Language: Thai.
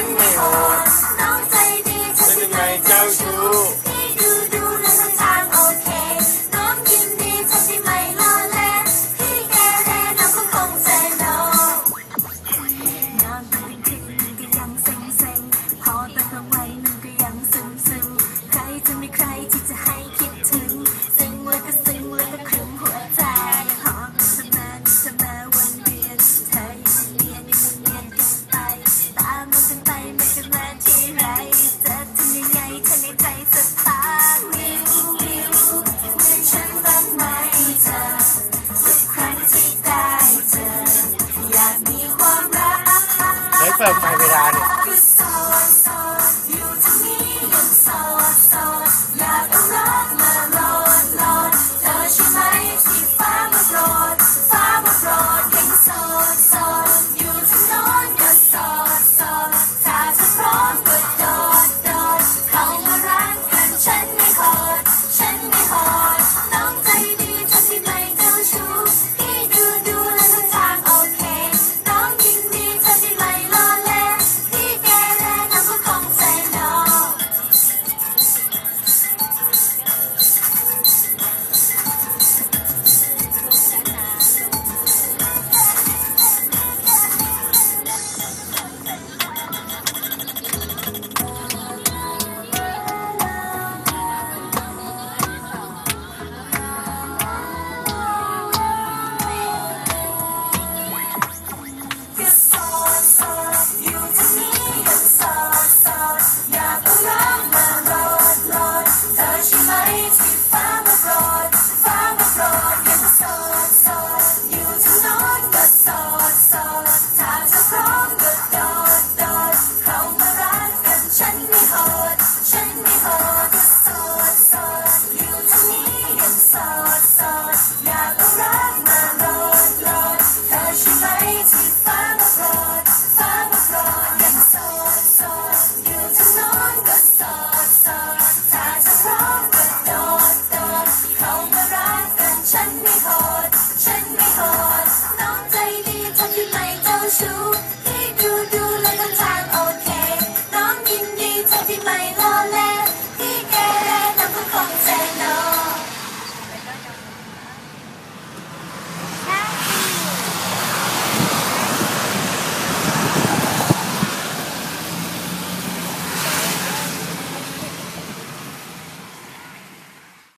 脑袋里才是最佳主 Clap, clap. ฉันไม่โหดฉันไม่โหดน้องใจดีทำยังไงเจ้าชู้